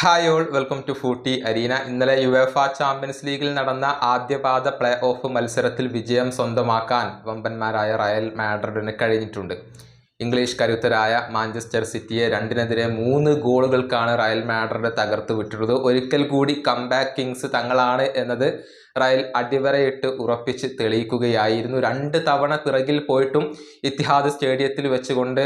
Hi all welcome to footy arena ഇന്നലെ UEFA champions ലീഗിൽ നടന്ന ആദ്യപാദ പ്ലേ ഓഫ് മത്സരത്തിൽ വിജയം സ്വന്തമാക്കാൻ വമ്പന്മാരായ റയൽ മാഡ്രിഡിന് കഴിഞ്ഞിട്ടുണ്ട്. ഇംഗ്ലീഷ് കരുത്തരായ മാഞ്ചസ്റ്റർ സിറ്റിയെ രണ്ടിനെതിരെ മൂന്ന് ഗോളുകൾക്കാണ് റയൽ മാഡ്രിഡ് തകർത്ത് വിട്ടിരുന്നത്. ഒരിക്കൽ കൂടി കംബാക്ക് കിങ്സ് തങ്ങളാണ് എന്നത് റയൽ അടിവരയിട്ട് ഉറപ്പിച്ച് തെളിയിക്കുകയായിരുന്നു. രണ്ട് തവണ പിറകിൽ പോയിട്ടും ഇത്തിഹാദ് സ്റ്റേഡിയത്തിൽ വെച്ചുകൊണ്ട്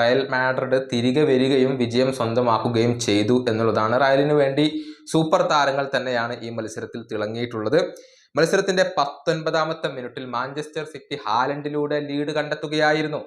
റയൽ മാഡ്രിഡ് തിരികെ വരികയും വിജയം സ്വന്തമാക്കുകയും ചെയ്തു എന്നുള്ളതാണ്. റയലിന് വേണ്ടി സൂപ്പർ താരങ്ങൾ തന്നെയാണ് ഈ മത്സരത്തിൽ തിളങ്ങിയിട്ടുള്ളത്. മത്സരത്തിന്റെ പത്തൊൻപതാമത്തെ മിനിറ്റിൽ മാഞ്ചസ്റ്റർ സിറ്റി ഹാലൻഡിലൂടെ ലീഡ് കണ്ടെത്തുകയായിരുന്നു.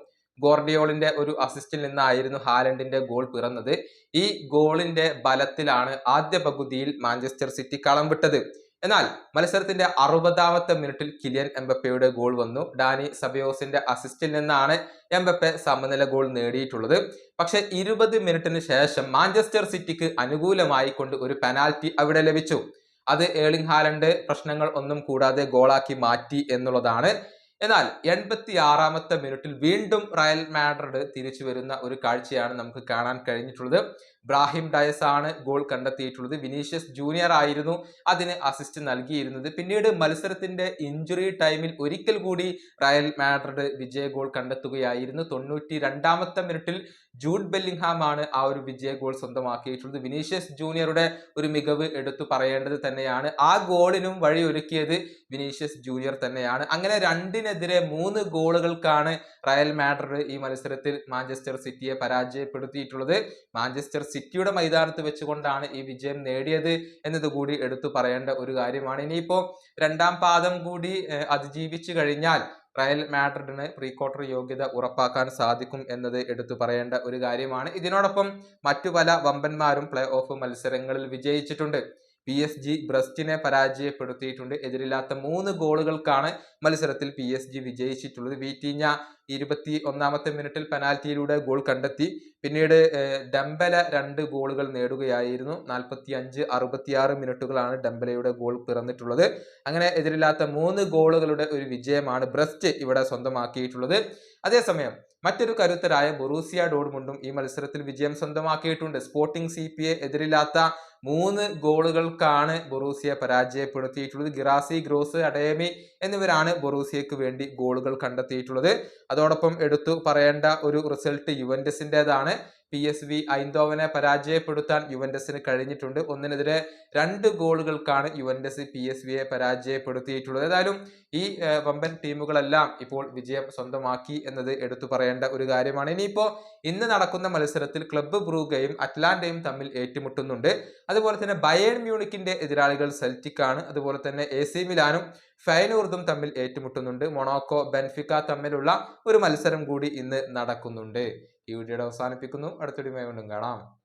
ഗോർഡിയോളിന്റെ ഒരു അസിസ്റ്റിൽ നിന്നായിരുന്നു ഹാലൻഡിന്റെ ഗോൾ പിറന്നത്. ഈ ഗോളിന്റെ ബലത്തിലാണ് ആദ്യ പകുതിയിൽ മാഞ്ചസ്റ്റർ സിറ്റി കളം വിട്ടത്. എന്നാൽ മത്സരത്തിന്റെ അറുപതാമത്തെ മിനിറ്റിൽ കിലിയൻ എംബപ്പയുടെ ഗോൾ വന്നു. ഡാനി സബയോസിന്റെ അസിസ്റ്റിൽ നിന്നാണ് എംബപ്പെ സമനില ഗോൾ നേടിയിട്ടുള്ളത്. പക്ഷെ ഇരുപത് മിനിറ്റിന് ശേഷം മാഞ്ചസ്റ്റർ സിറ്റിക്ക് അനുകൂലമായി കൊണ്ട് ഒരു പെനാൽറ്റി അവിടെ ലഭിച്ചു. അത് ഏളിംഗ് ഹാലൻഡ് പ്രശ്നങ്ങൾ ഒന്നും കൂടാതെ ഗോളാക്കി മാറ്റി എന്നുള്ളതാണ്. എന്നാൽ എൺപത്തി ആറാമത്തെ മിനിറ്റിൽ വീണ്ടും റയൽ മാഡ്രിഡ് തിരിച്ചു വരുന്ന ഒരു കാഴ്ചയാണ് നമുക്ക് കാണാൻ കഴിഞ്ഞിട്ടുള്ളത്. ബ്രാഹിം ഡയസ് ആണ് ഗോൾ കണ്ടെത്തിയിട്ടുള്ളത്. വിനീഷ്യസ് ജൂനിയർ ആയിരുന്നു. അതിന് അസിസ്റ്റ് നൽകിയിരുന്നത്. പിന്നീട് മത്സരത്തിന്റെ ഇഞ്ചുറി ടൈമിൽ ഒരിക്കൽ കൂടി റയൽ മാഡ്രിഡ് വിജയ ഗോൾ കണ്ടെത്തുകയായിരുന്നു. തൊണ്ണൂറ്റി രണ്ടാമത്തെ മിനിറ്റിൽ ജൂഡ് ബെല്ലിംഗ്ഹാം ആണ് ആ ഒരു വിജയ ഗോൾ സ്വന്തമാക്കിയിട്ടുള്ളത്. വിനീഷ്യസ് ജൂനിയറുടെ ഒരു മികവ് എടുത്തു പറയേണ്ടത് തന്നെയാണ്. ആ ഗോളിനും വഴിയൊരുക്കിയത് വിനീഷ്യസ് ജൂനിയർ തന്നെയാണ്. അങ്ങനെ രണ്ടിനെതിരെ മൂന്ന് ഗോളുകൾക്കാണ് റയൽ മാഡ്രിഡ് ഈ മത്സരത്തിൽ മാഞ്ചസ്റ്റർ സിറ്റിയെ പരാജയപ്പെടുത്തിയിട്ടുള്ളത്. മാഞ്ചസ്റ്റർ സിറ്റിയുടെ മൈതാനത്ത് വെച്ചുകൊണ്ടാണ് ഈ വിജയം നേടിയത് എന്നത് കൂടി എടുത്തു പറയേണ്ട ഒരു കാര്യമാണ്. ഇനിയിപ്പോ രണ്ടാം പാദം കൂടി അതിജീവിച്ചു കഴിഞ്ഞാൽ റയൽ മാഡ്രിഡിന് പ്രീ ക്വാർട്ടർ യോഗ്യത ഉറപ്പാക്കാൻ സാധിക്കും എന്നത് എടുത്തു പറയേണ്ട ഒരു കാര്യമാണ്. ഇതിനോടൊപ്പം മറ്റു പല വമ്പന്മാരും പ്ലേ ഓഫ് മത്സരങ്ങളിൽ വിജയിച്ചിട്ടുണ്ട്. പി എസ് ജി ബ്രസ്റ്റിനെ പരാജയപ്പെടുത്തിയിട്ടുണ്ട്. എതിരില്ലാത്ത മൂന്ന് ഗോളുകൾക്കാണ് മത്സരത്തിൽ പി എസ് ജി വിജയിച്ചിട്ടുള്ളത്. വീറ്റീഞ്ഞ ഇരുപത്തി ഒന്നാമത്തെ മിനിറ്റിൽ പെനാൽറ്റിയിലൂടെ ഗോൾ കണ്ടെത്തി. പിന്നീട് ഡംബല രണ്ട് ഗോളുകൾ നേടുകയായിരുന്നു. നാൽപ്പത്തി അഞ്ച് അറുപത്തിയാറ് മിനിറ്റുകളാണ് ഡംബലയുടെ ഗോൾ പിറന്നിട്ടുള്ളത്. അങ്ങനെ എതിരില്ലാത്ത മൂന്ന് ഗോളുകളുടെ ഒരു വിജയമാണ് ബ്രസ്റ്റ് ഇവിടെ സ്വന്തമാക്കിയിട്ടുള്ളത്. അതേസമയം മറ്റൊരു കരുത്തരായ ബൊറൂസിയ ഡോഡ്മുണ്ടും ഈ മത്സരത്തിൽ വിജയം സ്വന്തമാക്കിയിട്ടുണ്ട്. സ്പോർട്ടിംഗ് സി പി എ എതിരില്ലാത്ത മൂന്ന് ഗോളുകൾക്കാണ് ബൊറൂസിയ പരാജയപ്പെടുത്തിയിട്ടുള്ളത്. ഗിറാസി ഗ്രോസ് അഡേമി എന്നിവരാണ് ബൊറൂസിയക്ക് വേണ്ടി ഗോളുകൾ കണ്ടെത്തിയിട്ടുള്ളത്. അതോടൊപ്പം എടുത്തു പറയേണ്ട ഒരു result persone P S V ഐന്തോവനെ പരാജയപ്പെടുത്താൻ യുവന്റസിന് കഴിഞ്ഞിട്ടുണ്ട്. ഒന്നിനെതിരെ രണ്ട് ഗോളുകൾക്കാണ് യുവന്റസ് പി എസ് വിയെ പരാജയപ്പെടുത്തിയിട്ടുള്ളത്. ഏതായാലും ഈ വമ്പൻ ടീമുകളെല്ലാം ഇപ്പോൾ വിജയം സ്വന്തമാക്കി എന്നത് എടുത്തു പറയേണ്ട ഒരു കാര്യമാണ്. ഇനിയിപ്പോൾ ഇന്ന് നടക്കുന്ന മത്സരത്തിൽ ക്ലബ്ബ് ബ്രൂഗയും അറ്റ്ലാന്റയും തമ്മിൽ ഏറ്റുമുട്ടുന്നുണ്ട്. അതുപോലെ തന്നെ ബയേൺ മ്യൂണിക്കിന്റെ എതിരാളികൾ സെൽറ്റിക് ആണ് അതുപോലെ തന്നെ എ സി മിലാനും ഫൈനൂർദും തമ്മിൽ ഏറ്റുമുട്ടുന്നുണ്ട്. മൊണോക്കോ ബെൻഫിക്ക തമ്മിലുള്ള ഒരു മത്സരം കൂടി ഇന്ന് നടക്കുന്നുണ്ട്. ഈ വീഡിയോയുടെ അവസാനിപ്പിക്കുന്നു. അടുത്തൊരു വീണ്ടും കാണാം.